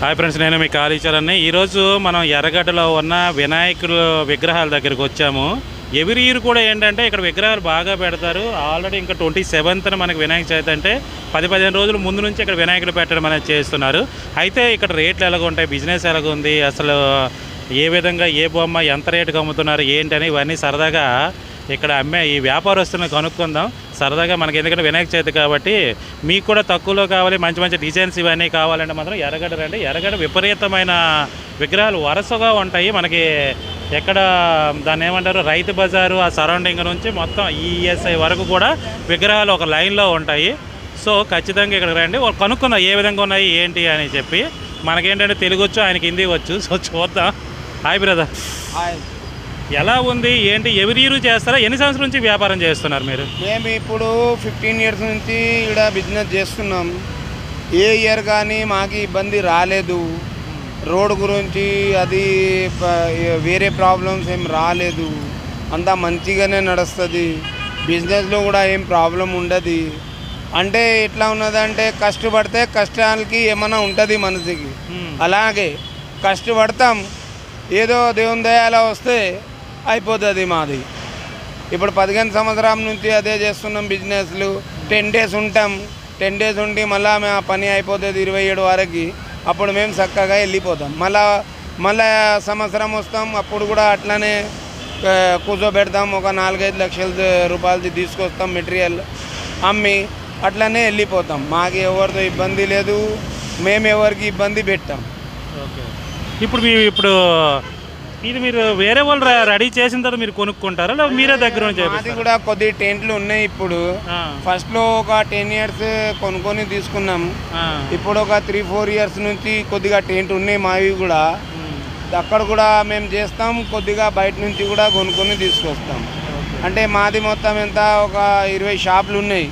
Hi friends నేను మీ కాళీచరణ్ని ఈరోజు మనం ఎర్రగడ్డలో ఉన్న వినాయకుల విగ్రహాల దగ్గరికి వచ్చాము. ఎవరి ఇయర్ కూడా ఏంటంటే ఇక్కడ విగ్రహాలు బాగా పెడతారు. ఆల్రెడీ ఇంకా ట్వంటీ సెవెంత్న మనకి వినాయక చవితి అంటే పది పదిహేను రోజుల ముందు నుంచి ఇక్కడ వినాయకులు పెట్టడం అనేది చేస్తున్నారు. అయితే ఇక్కడ రేట్లు ఎలాగ ఉంటాయి బిజినెస్ ఎలాగ ఉంది అసలు ఏ విధంగా ఏ బొమ్మ ఎంత రేటుకి అమ్ముతున్నారు ఏంటని ఇవన్నీ సరదాగా ఇక్కడ అమ్మే ఈ వ్యాపారస్తులను కనుక్కుందాం. సరదాగా మనకి ఎందుకంటే వినాయక చవితి కాబట్టి మీకు కూడా తక్కువలో కావాలి మంచి మంచి డిజైన్స్ ఇవన్నీ కావాలంటే మాత్రం ఎర్రగడ్డ రండి. ఎర్రగడ్డ విపరీతమైన విగ్రహాలు వరుసగా ఉంటాయి. మనకి ఎక్కడ దాన్ని ఏమంటారు? రైతు బజారు ఆ సరౌండింగ్ నుంచి మొత్తం ఈఎస్ఐ వరకు కూడా విగ్రహాలు ఒక లైన్లో ఉంటాయి. సో ఖచ్చితంగా ఇక్కడ రండి. కనుక్కుందాం ఏ విధంగా ఉన్నాయి ఏంటి అని చెప్పి. మనకేంటంటే తెలుగు వచ్చు ఆయనకి హిందీ వచ్చు. సో చూద్దాం. Hi brother hi. ఎలా ఉంది? ఏంటి? ఎవరి ఇయర్ చేస్తారా? ఎన్ని సంవత్సరాల నుంచి వ్యాపారం చేస్తున్నారు మీరు? మేము ఇప్పుడు ఫిఫ్టీన్ ఇయర్స్ నుంచి ఇక్కడ బిజినెస్ చేస్తున్నాం. ఏ ఇయర్ కానీ మాకు ఇబ్బంది రాలేదు. రోడ్ గురించి అది వేరే ప్రాబ్లమ్స్ ఏం రాలేదు. అంతా మంచిగానే నడుస్తుంది. బిజినెస్లో కూడా ఏం ప్రాబ్లం ఉండదు. అంటే ఎట్లా ఉన్నదంటే కష్టపడితే కష్టాలకి ఏమైనా ఉంటుంది మనసుకి. అలాగే కష్టపడతాం. ఏదో దేవుని దయాల వస్తే అయిపోతుంది మాది. ఇప్పుడు పదిహేను సంవత్సరం నుంచి అదే చేస్తున్నాం బిజినెస్లు. టెన్ డేస్ ఉంటాం. టెన్ డేస్ ఉండి మళ్ళీ ఆ పని అయిపోతుంది ఇరవై ఏడు వరకు. అప్పుడు మేము చక్కగా వెళ్ళిపోతాం. మళ్ళా మళ్ళా సంవత్సరం వస్తాం. అప్పుడు కూడా అట్లానే కూర్చోబెడతాం. ఒక నాలుగైదు లక్షల రూపాయలది తీసుకొస్తాం మెటీరియల్ అమ్మి అట్లనే వెళ్ళిపోతాం. మాకు ఎవరితో ఇబ్బంది లేదు. మేము ఎవరికి ఇబ్బంది పెట్టాం. ఓకే. ఇప్పుడు మీ ఇప్పుడు ఇది మీరు వేరే వాళ్ళు రెడీ చేసిన తర్వాత మీరు కొనుక్కుంటారా? లేదా మీరే దగ్గర నుంచి చేపిస్తారా? కూడా కొద్ది టెంట్లు ఉన్నాయి ఇప్పుడు. ఆ, ఫస్ట్లో ఒక టెన్ ఇయర్స్ కొనుక్కొని తీసుకున్నాం. ఇప్పుడు ఒక త్రీ ఫోర్ ఇయర్స్ నుంచి కొద్దిగా టెంట్ ఉన్నాయి మావి కూడా. అక్కడ కూడా మేము చేస్తాం కొద్దిగా బయట నుంచి కూడా కొనుక్కొని తీసుకొస్తాం. అంటే మాది మొత్తం ఎంత? ఒక ఇరవై షాపులు ఉన్నాయి.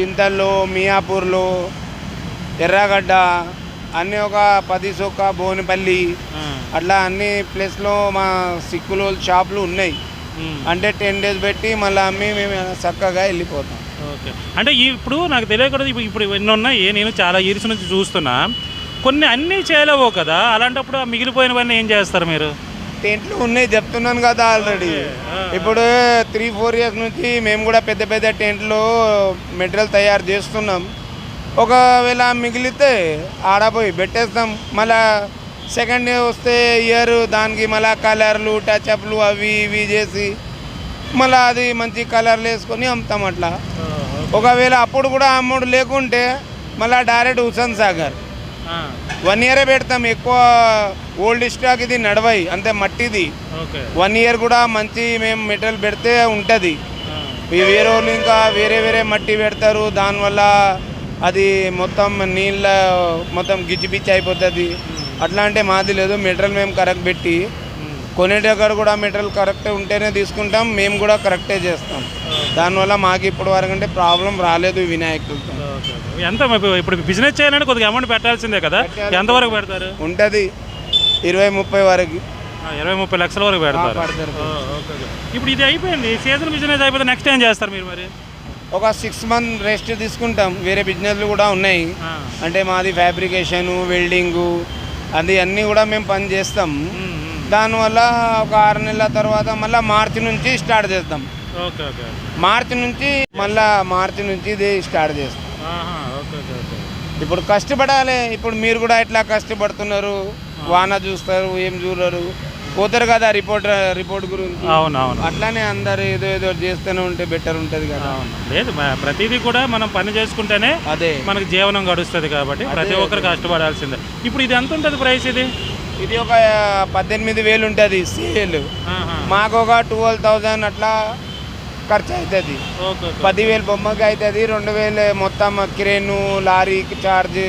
చింతల్లో మియాపూర్లో ఎర్రగడ్డ అన్నీ ఒక పది సొక్క బోనిపల్లి అట్లా అన్ని ప్లేస్లో మా సిక్కులు షాపులు ఉన్నాయి. అంటే టెన్ డేస్ పెట్టి మళ్ళీ అమ్మి మేము చక్కగా వెళ్ళిపోతాం. ఓకే. అంటే ఇప్పుడు నాకు తెలియకూడదు ఇప్పుడు ఇప్పుడు ఎన్ని ఉన్నాయి నేను చాలా ఇయర్స్ నుంచి చూస్తున్నా. కొన్ని అన్నీ చేయలేవు కదా అలాంటప్పుడు ఆ మిగిలిపోయినవన్నీ ఏం చేస్తారు మీరు? టెంట్లు ఉన్నాయి చెప్తున్నాను కదా ఆల్రెడీ. ఇప్పుడు త్రీ ఫోర్ ఇయర్స్ నుంచి మేము కూడా పెద్ద పెద్ద టెంట్లు మెటీరియల్ తయారు చేస్తున్నాం. ఒకవేళ మిగిలితే ఆడపోయి పెట్టేస్తాం. మళ్ళా సెకండ్ వస్తే ఇయర్ దానికి మళ్ళా కలర్లు టచ్అప్లు అవి ఇవి చేసి మళ్ళీ అది మంచి కలర్లు వేసుకొని అమ్ముతాం అట్లా. ఒకవేళ అప్పుడు కూడా అమ్ముడు లేకుంటే మళ్ళీ డైరెక్ట్ హుసన్ సాగర్. వన్ ఇయరే పెడతాం. ఎక్కువ ఓల్డ్ స్టాక్ ఇది నడవై అంతే మట్టిది. వన్ ఇయర్ కూడా మంచి మేము మెటీరియల్ పెడితే ఉంటుంది. వేరే వాళ్ళు ఇంకా వేరే వేరే మట్టి పెడతారు. దానివల్ల అది మొత్తం నీళ్ళ మొత్తం గిచ్చిపిచ్చి అయిపోతుంది. అట్లా అంటే మాది లేదు మెటీరియల్ మేము కరెక్ట్ పెట్టి. ఉమ్, కొనేటక్కడ కూడా మెటీరియల్ కరెక్ట్ ఉంటేనే తీసుకుంటాం మేము కూడా కరెక్టే చేస్తాం. దానివల్ల మాకు ఇప్పటి వరకు అంటే ప్రాబ్లం రాలేదు వినాయకులతో. ఎంత ఇప్పుడు బిజినెస్ చేయాలంటే కొద్దిగా అమౌంట్ పెట్టాల్సిందే కదా. ఎంతవరకు పెడతారు? ఉంటుంది. ఇరవై ముప్పై వరకు. ఇరవై ముప్పై లక్షల వరకు పెడతారు. ఇప్పుడు ఇది అయిపోయింది. సీజన్ బిజినెస్ అయిపోతే నెక్స్ట్ ఏం చేస్తారు మీరు మరి? ఒక సిక్స్ మంత్ రెస్ట్ తీసుకుంటాం. వేరే బిజినెస్లు కూడా ఉన్నాయి. అంటే మాది ఫ్యాబ్రికేషను వెల్డింగు అది అన్నీ కూడా మేము పని చేస్తాం. దానివల్ల ఒక ఆరు నెలల తర్వాత మళ్ళీ మార్చి నుంచి స్టార్ట్ చేస్తాం. మార్చి నుంచి మళ్ళా మార్చి నుంచి ఇది స్టార్ట్ చేస్తాం. ఇప్పుడు కష్టపడాలి. ఇప్పుడు మీరు కూడా ఎట్లా కష్టపడుతున్నారు? వాన చూస్తారు ఏం చూడరు? పోతారు కదా రిపోర్ట్ రిపోర్ట్ గురించి. అవును అవును అట్లానే అందరు ఏదో ఏదో చేస్తూనే ఉంటే బెటర్ ఉంటుంది కదా. అవును. లేదు మ- ప్రతిదీ కూడా మనం పని చేసుకుంటేనే అదే. మనకి జీవనం గడుస్తుంది కాబట్టి ప్రతి ఒక్కరు కష్టపడాల్సిందే. ఇప్పుడు ఇది ఎంత ఉంటుంది ప్రైస్ ఇది? ఇది ఒక పద్దెనిమిది వేలు ఉంటుంది సేల్ ఆహా. మాకు ఒక ట్వెల్వ్ థౌజండ్ అట్లా ఖర్చు అవుతుంది పదివేలు బొమ్మకి అవుతుంది రెండు వేలు మొత్తం క్రేను లారీకి ఛార్జ్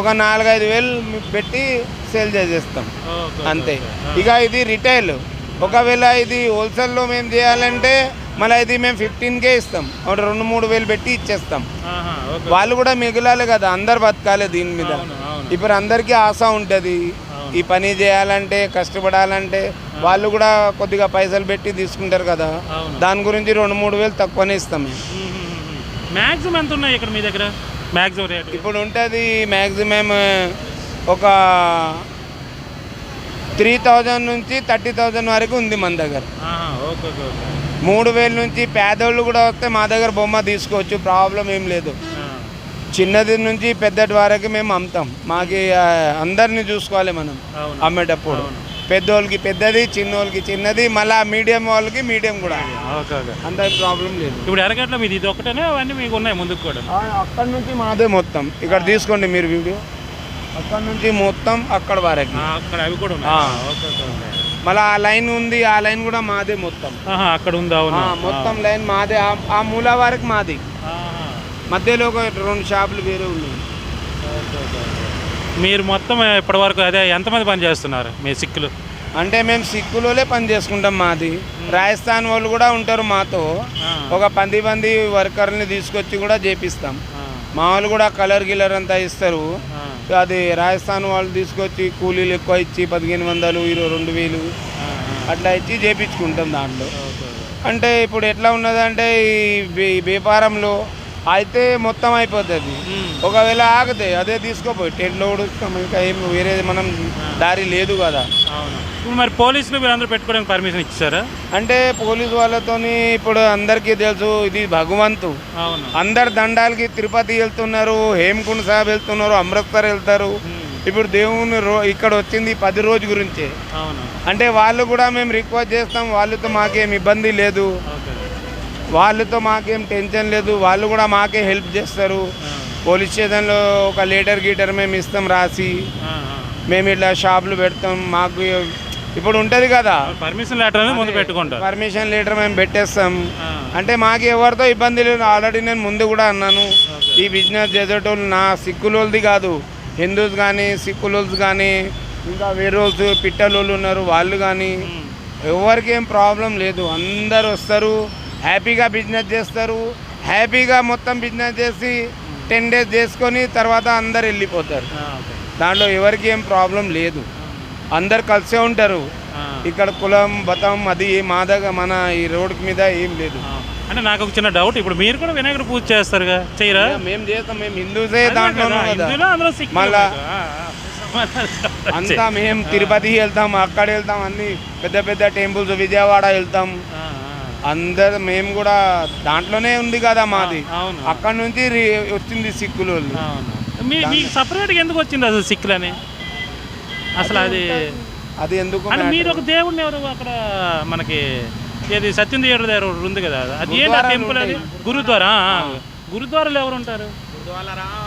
ఒక నాలుగైదు వేలు పెట్టి సేల్ చేసేస్తాం. అంతే. ఇక ఇది రిటైల్. ఒకవేళ ఇది హోల్సేల్లో మేము చేయాలంటే మళ్ళీ ఇది మేము ఫిఫ్టీన్కే ఇస్తాం. ఒక రెండు మూడు వేలు పెట్టి ఇచ్చేస్తాం. వాళ్ళు కూడా మిగిలాలి కదా అందరు బతకాలి దీని మీద. ఇప్పుడు అందరికీ ఆశ ఉంటుంది. ఈ పని చేయాలంటే కష్టపడాలంటే వాళ్ళు కూడా కొద్దిగా పైసలు పెట్టి తీసుకుంటారు కదా. దాని గురించి రెండు మూడు వేలు తక్కువనే ఇస్తాం మ్యాక్సిమం ఎంత ఉన్నాయి ఇక్కడ మీ దగ్గర? Maximum rate? ఇప్పుడు ఉంటుంది మ్యాక్సిమం ఒక త్రీ థౌజండ్ నుంచి థర్టీ థౌజండ్ వరకు ఉంది మన దగ్గర. మూడు వేల నుంచి పేదోళ్ళు కూడా వస్తే మా దగ్గర బొమ్మ తీసుకోవచ్చు ప్రాబ్లం ఏం లేదు. చిన్నది నుంచి పెద్దటి వరకు మేము అమ్ముతాం. మాకి అందరిని చూసుకోవాలి మనం అమ్మేటప్పుడు. పెద్దోళ్ళకి పెద్దది చిన్నోళ్ళకి చిన్నది మళ్ళీ మీడియం వాళ్ళకి మీడియం కూడా. అంత ప్రాబ్లం లేదు. ఇప్పుడు ఎరగట్లో మీది ఇది ఒకటేనే అవన్నీ మీకు ఉన్నాయి ముందుకు కూడా? అక్కడ నుంచి మాదే మొత్తం. ఇక్కడ తీసుకోండి మీరు వీడియో. అక్కడ నుంచి మొత్తం అక్కడ వరకు. అక్కడ అవి కూడా ఉన్నాయి. మళ్ళీ ఆ లైన్ ఉంది ఆ లైన్ కూడా మాదే మొత్తం. అక్కడ ఉంది మొత్తం లైన్ మాదే. ఆ- మూల వరకు మాది. మధ్యలో ఒక రెండు షాపులు వేరే ఉన్నాయి. మీరు మొత్తం ఇప్పటి వరకు అదే ఎంతమంది పని చేస్తున్నారు మీ సిక్కులు? అంటే మేము సిక్కులోనే పని చేసుకుంటాం మాది. రాజస్థాన్ వాళ్ళు కూడా ఉంటారు మాతో. ఒక పది మంది వర్కర్ని తీసుకొచ్చి కూడా చేపిస్తాం. మా వాళ్ళు కూడా కలర్ గిలర్ అంతా ఇస్తారు. అది రాజస్థాన్ వాళ్ళు తీసుకొచ్చి కూలీలు ఎక్కువ ఇచ్చి పదిహేను వందలు ఇరవై రెండు వేలు అట్లా ఇచ్చి చేపించుకుంటాం దాంట్లో. అంటే ఇప్పుడు ఎట్లా ఉన్నదంటే ఈ వ్యాపారంలో అయితే మొత్తం అయిపోతుంది. ఒకవేళ ఆగితే అదే తీసుకోపోయి. టెంట్లో ఉడుస్తాం ఇంకా ఏం వేరే మనం దారి లేదు కదా. ఇప్పుడు మరి పోలీసులు వీళ్ళందరూ పెట్టుకోవడానికి పర్మిషన్ ఇచ్చారా? అంటే పోలీసు వాళ్ళతోని ఇప్పుడు అందరికీ తెలుసు ఇది భగవంతు. అందరు దండాలకి తిరుపతి వెళ్తున్నారు హేమకుండ్ సాహెబ్ వెళ్తున్నారు అమృత్సర్ వెళ్తారు. ఇప్పుడు దేవుని రో ఇక్కడ వచ్చింది పది రోజు గురించే. అంటే వాళ్ళు కూడా మేము రిక్వెస్ట్ చేస్తాం వాళ్ళతో మాకేం ఇబ్బంది లేదు. వాళ్ళతో మాకేం టెన్షన్ లేదు వాళ్ళు కూడా మాకే హెల్ప్ చేస్తారు. పోలీస్ స్టేషన్లో ఒక లీటర్ గీటర్ మేము ఇస్తాం రాసి. మేము ఇట్లా షాపులు పెడతాం మాకు ఇప్పుడు ఉంటుంది కదా. పర్మిషన్ లెటర్ ముందు పెట్టుకుంటారు. పర్మిషన్ లెటర్ మేము పెట్టేస్తాం. అంటే మాకు ఎవరితో ఇబ్బంది లేదు ఆల్రెడీ నేను ముందు కూడా అన్నాను. ఈ బిజినెస్ చేసేటోళ్ళు నా సిక్కులోది కాదు. హిందూస్ కానీ సిక్కులోల్స్ కానీ ఇంకా వేరోల్స్ పిట్టలోళ్ళు ఉన్నారు వాళ్ళు కానీ. ఎవరికి ఏం ప్రాబ్లం లేదు అందరు వస్తారు. హ్యాపీగా బిజినెస్ చేస్తారు. హ్యాపీగా మొత్తం బిజినెస్ చేసి టెన్ డేస్ చేసుకొని తర్వాత అందరు వెళ్ళిపోతారు. దాంట్లో ఎవరికి ఏం ప్రాబ్లం లేదు. అందరు కలిసే ఉంటారు. ఇక్కడ కులం బతం అది మా దగ్గర మన ఈ రోడ్ మీద ఏం లేదు. అంటే నాకు ఒక చిన్న డౌట్ ఇప్పుడు మీరు కూడా వినాయకుడు పూజ చేస్తారుగా? చేయరా? మేము చేస్తాం మేము హిందూసే దాంట్లో మళ్ళా. అంతా మేము తిరుపతి వెళ్తాం అక్కడ వెళ్తాం అన్ని పెద్ద పెద్ద టెంపుల్స్ విజయవాడ వెళ్తాం. అందరు మేము కూడా దాంట్లోనే ఉంది కదా మాది. అక్కడ నుంచి రి- వచ్చింది సిక్కులు మీకు సపరేట్గా ఎందుకు వచ్చింది అసలు సిక్కులని? అసలు అది అది ఎందుకు మీరు ఒక దేవుడిని ఎవరు అక్కడ మనకి ఏది సత్యం దేవుడి దగ్గర ఉంది కదా అది ఏంటి టెంపుల్ అది? గురుద్వారా? గురుద్వారాలు ఎవరు ఉంటారు?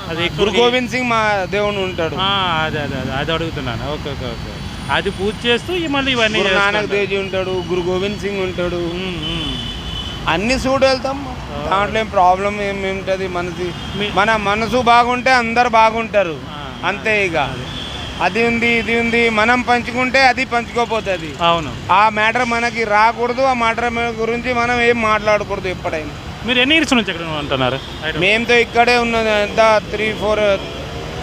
అది గురు గోవింద్ సింగ్ మా దేవుడు ఉంటాడు. అదే అదే అదే. అది అడుగుతున్నాను. Okay okay okay. అది పూజ చేస్తూ ఈ మళ్ళీ ఇవన్నీ గురు నానక్. దేవ్జీ ఉంటాడు గురు గోవింద్ సింగ్ ఉంటాడు. అన్ని చూడు వెళ్తాం. దాంట్లో ఏం ప్రాబ్లం ఏమిటది? మనసి మీ- మన మనసు బాగుంటే అందరు బాగుంటారు. అంతే ఇక. అది. ఉంది ఇది ఉంది మనం పంచుకుంటే అది పంచుకోపోతుంది. అవును. ఆ మ్యాటర్ మనకి రాకూడదు ఆ మ్యాటర్ గురించి మనం ఏం మాట్లాడకూడదు ఎప్పుడైనా. మీరు ఎన్ని ఇయర్స్ నుంచి ఇక్కడ ఉంటున్నారు? మేంతో ఇక్కడే ఉన్నది ఎంత three four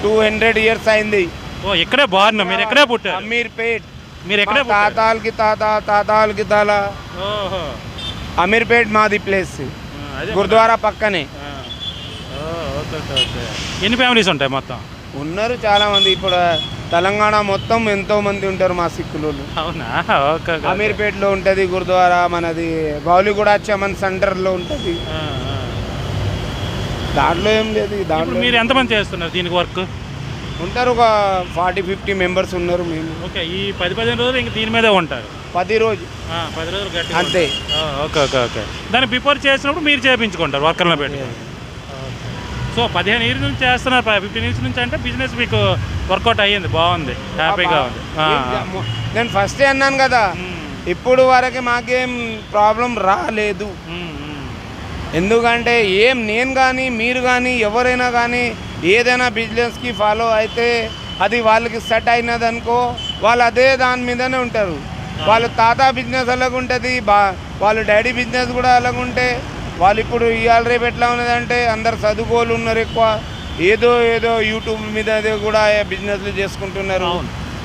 two hundred years అయింది. ఓ ఇక్కడే బాగున్నా మీరు ఎక్కడే పుట్టారు. అమీర్పేట్. మీరు ఎక్కడే పుట్టారు. తాతాలకి తాత తాతాలకి తాల. ఓహో. అమీర్పేట్ మాది ప్లేస్. ఆ, అదే గురుద్వారా పక్కనే. ఆ. ఓ, ఓకే ఓకే ఓకే. ఎన్ని ఫ్యామిలీస్ ఉంటాయి మొత్తం? ఉన్నారు చాలా మంది ఇప్పుడు తెలంగాణ మొత్తం ఎంతో మంది ఉంటారు మా సిక్కులు అవునా? ఓకే ఓకే అమీర్పేట్లో ఉంటుంది గురుద్వారా మనది గౌలిగూడ చమన్ సెంటర్లో ఉంటుంది. ఆ, ఆ. దాంట్లో ఏం లేదు ఇప్పుడు దాంట్లో మీరు ఎంతమంది చేస్తున్నారు దీనికి వర్క్? ఉంటారు ఒక ఫార్టీ ఫిఫ్టీ మెంబర్స్ ఉన్నారు మేము. ఓకే ఈ పది పదిహేను రోజులు ఇంక దీని మీదే ఉంటారు? పది రోజు ఆ, పది రోజులు అంతే. Okay okay okay. దాన్ని ప్రిపేర్ చేసినప్పుడు మీరు చేయించుకుంటారు వర్కర్లో పెట్టి. సో పదిహేను ఇయర్స్ నుంచి చేస్తున్నారు ఫిఫ్టీన్ ఇయర్స్ నుంచి అంటే బిజినెస్ మీకు వర్కౌట్ అయ్యింది బాగుంది హ్యాపీగా ఉంది. ఆ, ఆ. నేను ఫస్టే అన్నాను కదా ఇప్పుడు వరకు మాకేం ప్రాబ్లం రాలేదు. ఎందుకంటే ఏం నేను కానీ మీరు కానీ ఎవరైనా కానీ ఏదైనా బిజినెస్కి ఫాలో అయితే అది వాళ్ళకి సెట్ అయినది అనుకో వాళ్ళు అదే దాని మీదనే ఉంటారు. వాళ్ళ తాత బిజినెస్ అలాగ ఉంటుంది బా వాళ్ళ డాడీ బిజినెస్ కూడా అలాగ ఉంటే వాళ్ళు ఇప్పుడు ఇవాళ రేపు ఎట్లా ఉన్నదంటే అందరు చదువుకోలు ఉన్నారు ఎక్కువ. ఏదో ఏదో యూట్యూబ్ మీద కూడా బిజినెస్లు చేసుకుంటున్నారు.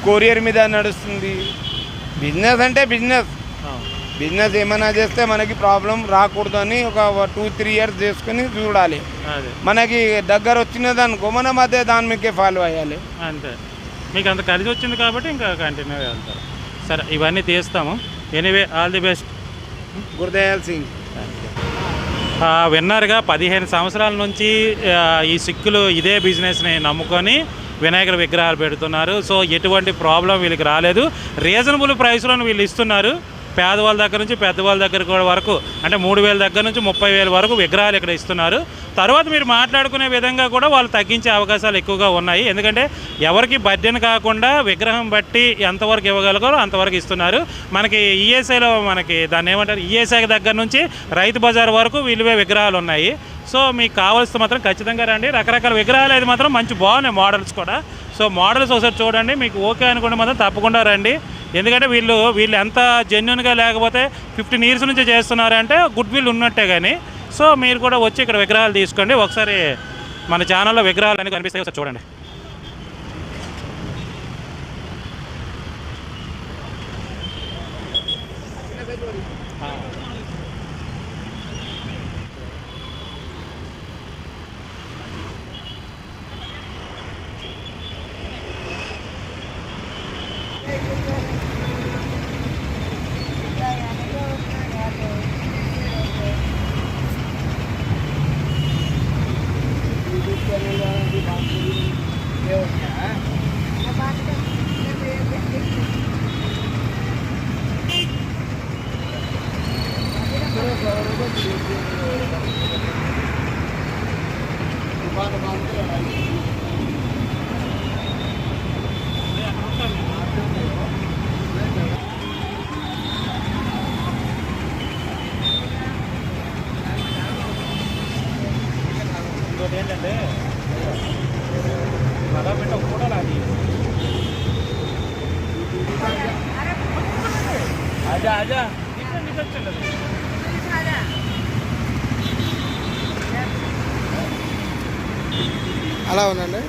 కొరియర్ మీద నడుస్తుంది. బిజినెస్ అంటే బిజినెస్. బిజినెస్ ఏమైనా చేస్తే మనకి ప్రాబ్లం రాకూడదు అని ఒక టూ త్రీ ఇయర్స్ చేసుకుని చూడాలి. అదే. మనకి దగ్గర వచ్చినది అనుకో మనం అదే దాని మీకే ఫాలో అయ్యాలి. అంతే. మీకు అంత కలిసి వచ్చింది కాబట్టి ఇంకా కంటిన్యూ వెళ్తారు. సరే ఇవన్నీ తీస్తాము. Anyway all the best Gurudayal Singh. విన్నారుగా పదిహేను సంవత్సరాల నుంచి ఈ సిక్కులు ఇదే బిజినెస్ని నమ్ముకొని వినాయకుల విగ్రహాలు పెడుతున్నారు. సో ఎటువంటి ప్రాబ్లం వీళ్ళకి రాలేదు. రీజనబుల్ ప్రైస్లో వీళ్ళు ఇస్తున్నారు. పేదవాళ్ళ దగ్గర నుంచి పెద్దవాళ్ళ దగ్గర కూడా వరకు అంటే మూడు వేల దగ్గర నుంచి ముప్పై వేల వరకు విగ్రహాలు ఇక్కడ ఇస్తున్నారు. తర్వాత మీరు మాట్లాడుకునే విధంగా కూడా వాళ్ళు తగ్గించే అవకాశాలు ఎక్కువగా ఉన్నాయి. ఎందుకంటే ఎవరికి బడ్జెట్ కాకుండా విగ్రహం బట్టి ఎంతవరకు ఇవ్వగలగో అంతవరకు ఇస్తున్నారు. మనకి ఈఎస్ఐలో మనకి దాన్ని ఏమంటారు? ఈఎస్ఐ దగ్గర నుంచి రైతు బజార్ వరకు విలువే విగ్రహాలు ఉన్నాయి. సో మీకు కావాల్సి మాత్రం ఖచ్చితంగా రండి. రకరకాల విగ్రహాలు అయితే మాత్రం మంచి బాగున్నాయి మోడల్స్ కూడా. సో మోడల్స్ ఒకసారి చూడండి. మీకు ఓకే అనుకుంటే మాత్రం తప్పకుండా రండి. ఎందుకంటే వీళ్ళు వీళ్ళు ఎంత జెన్యున్గా లేకపోతే ఫిఫ్టీన్ ఇయర్స్ నుంచి చేస్తున్నారంటే గుడ్ విల్ ఉన్నట్టే కానీ సో మీరు కూడా వచ్చి ఇక్కడ విగ్రహాలు తీసుకోండి. ఒకసారి మన ఛానల్లో విగ్రహాలు అని కనిపిస్తాయి. ఒకసారి చూడండి. ఇంకోటి ఏంటంటే అలా పెట్ట కూడా అది అజా అజా అలా ఉందండి?